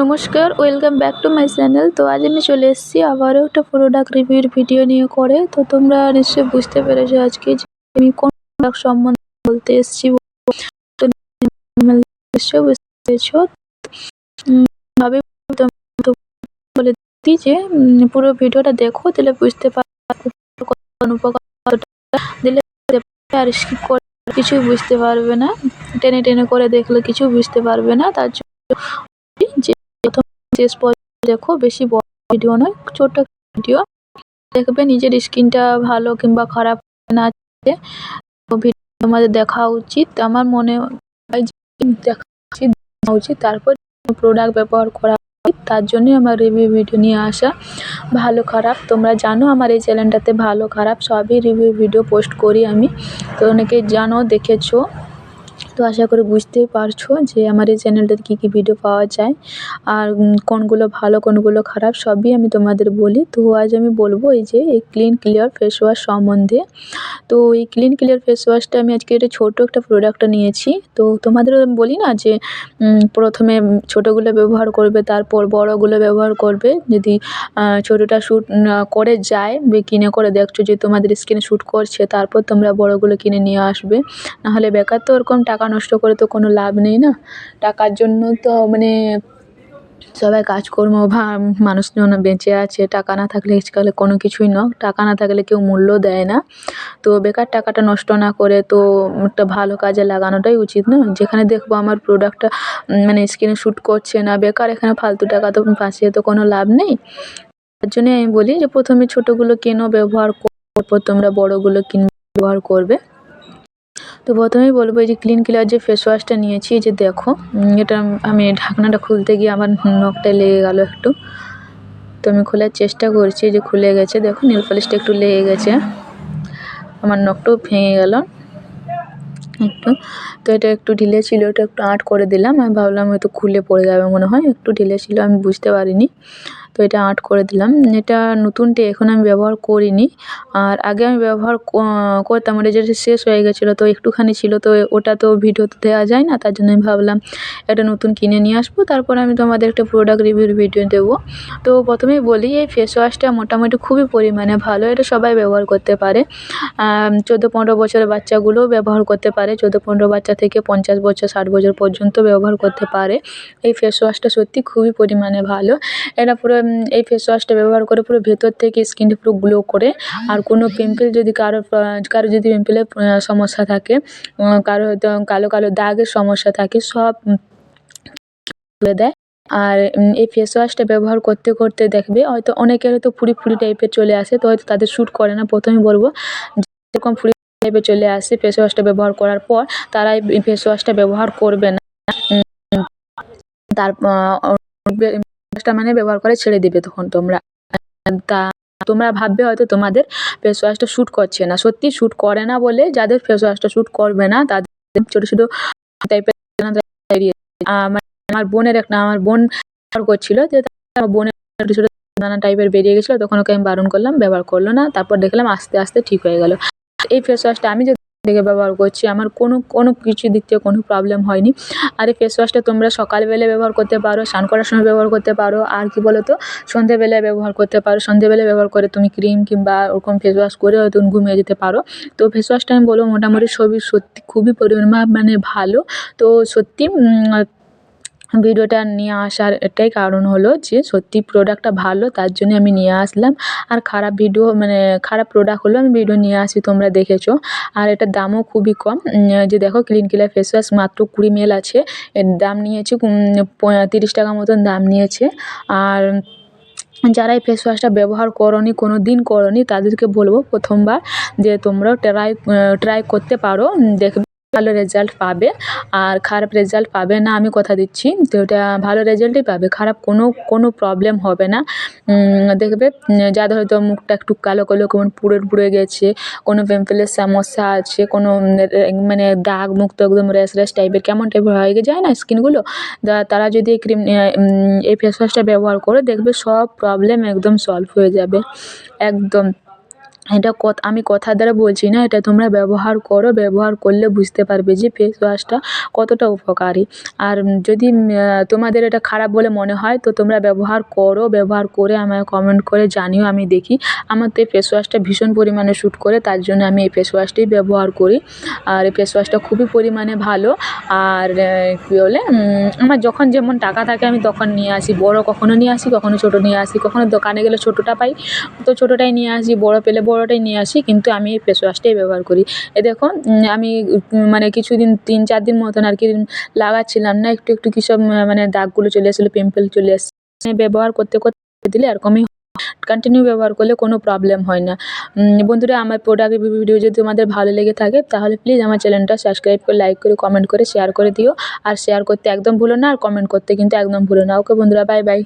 নমস্কার, welcome back to my channel. তো আজ আমি চলে এসেছি আবারও একটা প্রোডাক্ট রিভিউর ভিডিও নিয়ে করে। তো তোমরা নিশ্চয়ই বুঝতে পেরেছ আজকে যে আমি কোন প্রোডাক্ট সম্বন্ধে বলতে এসেছি তো নিশ্চয়ই বুঝতে পেরেছ। ভাবে বলে দিই যে পুরো ভিডিওটা দেখো, তাহলে বুঝতে পারবে দিলে করে, কিছুই বুঝতে পারবে না। টেনে টেনে করে দেখলে কিছু বুঝতে পারবে না। তার জন্য যে শেষ পর্যন্ত দেখো, বেশি বড় ভিডিও নয়, ছোট্ট ভিডিও দেখবে নিজের স্কিনটা ভালো কিংবা খারাপ না ভিডিও তোমাদের দেখা উচিত। আমার মনে হয় দেখা উচিত উচিত। তারপর প্রোডাক্ট ব্যবহার করা উচিত। তার জন্যই আমার রিভিউ ভিডিও নিয়ে আসা। ভালো, খারাপ। তোমরা জানো আমার এই চ্যানেলটাতে ভালো, খারাপ সবই রিভিউ ভিডিও পোস্ট করি আমি। তো অনেকেই জানো, দেখেছ। তো আশা করি বুঝতেই পারছ যে আমার এই চ্যানেলটাতে কী কী ভিডিও পাওয়া যায়। আর কোনগুলো ভালো, কোনগুলো খারাপ সবই আমি তোমাদের বলি। তো আজ আমি বলব এই যে, এই ক্লিন ক্লিয়ার ফেস ওয়াশ সম্বন্ধে। তো এই ক্লিন ক্লিয়ার ফেস ওয়াশটা আমি আজকে একটা ছোটো একটা প্রোডাক্টটা নিয়েছি। তো তোমাদের আমি বলি না যে প্রথমে ছোটোগুলো ব্যবহার করবে, তারপর বড়গুলো ব্যবহার করবে। যদি ছোটোটা শ্যুট করে যায় কিনে করে দেখছ যে তোমাদের স্কিনে শ্যুট করছে, তারপর তোমরা বড়গুলো কিনে নিয়ে আসবে। নাহলে বেকার তো ওরকম টাকা নষ্ট করে তো কোনো লাভ নেই না? টাকার জন্য তো মানে সবাই কাজকর্ম বা মানুষজন বেঁচে আছে, টাকা না থাকলে আজকাল কোনো কিছুই না টাকা না থাকলে কেউ মূল্য দেয় না। তো বেকার টাকাটা নষ্ট না করে তো একটা ভালো কাজে লাগানোটাই উচিত না? যেখানে দেখব আমার প্রোডাক্টটা মানে স্কিনে শ্যুট করছে না, বেকার এখানে ফালতু টাকা তো বাঁচিয়ে তো কোনো লাভ নেই? তার জন্যে আমি বলি যে প্রথমে ছোটোগুলো কেনো ব্যবহার করো তারপর তোমরা বড়গুলো কিনবে, ব্যবহার করবে। তো প্রথমেই বলব এই যে ক্লিন ক্লিয়ার যে ফেস ওয়াশটা নিয়েছি যে দেখো এটা আমি ঢাকনাটা খুলতে গিয়ে আমার নখটা লেগে গেল একটু। তো আমি খোলার চেষ্টা করছি যে খুলে গেছে, দেখো নীল পলিশটা একটু লেগে গেছে। আমার নখটাও ভেঙে গেল। একটু, তো এটা একটু ঢিলে ছিল এটা একটু আঁট করে দিলাম। আমি ভাবলাম হয়তো খুলে পড়ে যাবে মনে হয়, একটু ঢিলে ছিল, আমি বুঝতে পারিনি। তো এটা আঁট করে দিলাম। এটা নতুনটা এখন আমি ব্যবহার করিনি। আর আগে আমি ব্যবহার করতাম ওটা যেটা শেষ হয়ে গেছিল, তো একটুখানি ছিল, তো ওটা তো ভিডিওতে দেওয়া যায় না, তার জন্য আমি ভাবলাম একটা নতুন কিনে নিয়ে আসব। তারপর আমি তোমাদের একটা প্রোডাক্ট রিভিউর ভিডিও দেবো। তো প্রথমেই বলি, এই ফেস ওয়াশটা মোটামুটি খুবই পরিমাণে ভালো, এটা সবাই ব্যবহার করতে পারে। চোদ্দ পনেরো বছরের বাচ্চাগুলোও ব্যবহার করতে পারে, চোদ্দ পনেরো বাচ্চা থেকে পঞ্চাশ বছর, ষাট বছর পর্যন্ত ব্যবহার করতে পারে। এই ফেস ওয়াশটা সত্যি খুবই পরিমাণে ভালো। এটা পুরো এই ফেস ওয়াশটা ব্যবহার করে পুরো ভেতর থেকে স্কিনটা পুরো গ্লো করে। আর কোনো পিম্পল যদি কারও কারও যদি পিম্পলের সমস্যা থাকে কারও হয়তো কালো কালো দাগের সমস্যা থাকে, সব তুলে দেয়। আর এই ফেস ওয়াশটা ব্যবহার করতে করতে দেখবে, হয়তো অনেকের হয়তো ফুড়ি ফুড়ি টাইপের চলে আসে, তো হয়তো তাদের শ্যুট করে না। প্রথমে বলব, যেরকম ফুড়ি টাইপের চলে আসে ফেস ওয়াশটা ব্যবহার করার পর তারা এই ফেস ওয়াশটা ব্যবহার করবে না। তার ওয়াশটা মানে ব্যবহার করে ছেড়ে দিবে তখন তোমরা। তা তোমরা ভাববে হয়তো তোমাদের ফেস ওয়াশটা শ্যুট করছে না। সত্যি শ্যুট করে না বলে যাদের ফেস ওয়াশটা শ্যুট করবে না, তাদের ছোটো ছোটো টাইপের আমার বোনের একটা, আমার বোন ব্যবহার করছিল যে বোনের ছোটো ছোটো নানা টাইপের বেরিয়ে গেছিল, তখন ওকে আমি বারণ করলাম, ব্যবহার করল না, তারপর দেখলাম আস্তে আস্তে ঠিক হয়ে গেল। এই ফেস ওয়াশটা আমি যে থেকে ব্যবহার করছি। আমার কোনো কোনো কিছু দিক থেকে কোনো প্রবলেম হয়নি। আর এই ফেস ওয়াশটা তোমরা সকালবেলা ব্যবহার করতে পারো, স্নান করার সময় ব্যবহার করতে পারো। আর কি বলো তো সন্ধেবেলায় ব্যবহার করতে পারো। সন্ধেবেলায় ব্যবহার করে তুমি ক্রিম কিংবা ওরকম ফেস ওয়াশ করে হয়তো ঘুমিয়ে যেতে পারো। তো ফেস ওয়াশটা আমি বলব মোটামুটি সবই সত্যি, খুবই পরিমাণ মানে ভালো। তো সত্যি ভিডিওটা নিয়ে আসার এটাই কারণ হলো যে সত্যি প্রোডাক্টটা ভালো, তার জন্য আমি নিয়ে আসলাম। আর খারাপ ভিডিও মানে খারাপ প্রোডাক্ট হলেও আমি ভিডিও নিয়ে আসি, তোমরা দেখেছ। আর এটার দামও খুবই কম। যে দেখো ক্লিন ক্লিয়ার ফেস ওয়াশ মাত্র কুড়ি মেল আছে। এর দাম নিয়েছে তিরিশ টাকা মতন দাম নিয়েছে। আর যারা এই ফেস ওয়াশটা ব্যবহার করনি কোনো দিন করনি, তাদেরকে বলব প্রথমবার যে তোমরাও ট্রাই ট্রাই করতে পারো। দেখবে ভালো রেজাল্ট পাবে আর খারাপ রেজাল্ট পাবে না আমি কথা দিচ্ছি। তো এটা ভালো রেজাল্টই পাবে, খারাপ কোনো কোনো প্রবলেম হবে না। দেখবে যাদের হয়তো মুখটা একটু কালো কালো কেমন পুড়ে পুড়ে গেছে, কোনো পিম্পলের সমস্যা আছে, কোনো মানে দাগ মুক্ত একদম র্যাশ র্যাশ টাইপের কেমন টাইপের হয়ে যায় না স্কিনগুলো তারা যদি এই ক্রিম এই ফেস ওয়াশটা ব্যবহার করে, দেখবে সব প্রবলেম একদম সলভ হয়ে যাবে। একদম। এটা আমি কথার দ্বারা বলছি না, এটা তোমরা ব্যবহার করো, ব্যবহার করলে বুঝতে পারবে যে ফেস ওয়াশটা কতটা উপকারী। আর যদি তোমাদের এটা খারাপ বলে মনে হয়, তো তোমরা ব্যবহার করো, ব্যবহার করে আমায় কমেন্ট করে জানিও, আমি দেখি। আমার তো এই ফেস ওয়াশটা ভীষণ পরিমাণে শ্যুট করে, তার জন্য আমি এই ফেস ওয়াশটাই ব্যবহার করি। আর এই ফেস ওয়াশটা খুবই পরিমাণে ভালো। আর কী বলে আমার যখন যেমন টাকা থাকে, আমি তখন নিয়ে আসি। বড় কখনও নিয়ে আসি কখনও ছোটো নিয়ে আসি। কখনও দোকানে গেলে ছোটোটা পাই, তো ছোটোটাই নিয়ে আসি। বড় পেলে বড়টাই নিয়ে আসি, কিন্তু আমি এই ফেস ওয়াশটাই ব্যবহার করি। এ দেখো আমি মানে কিছুদিন, তিন, চার দিন মতন আর কি লাগাচ্ছিলাম না, একটু একটু কী সব মানে দাগগুলো চলে এসেছিল পিম্পল চলে আসছে। ব্যবহার করতে করতে দিলে এরকমই কন্টিনিউ ব্যবহার করলে কোনো প্রবলেম হয় না। বন্ধুরা, আমার প্রোডাক্ট ভিডিও যদি তোমাদের ভালো লেগে থাকে, তাহলে প্লিজ আমার চ্যানেলটা সাবস্ক্রাইব করে লাইক করে কমেন্ট করে শেয়ার করে দিও। আর শেয়ার করতে একদম ভুলো না, আর কমেন্ট করতে কিন্তু একদম ভুলো না। ওকে বন্ধুরা বাই বাই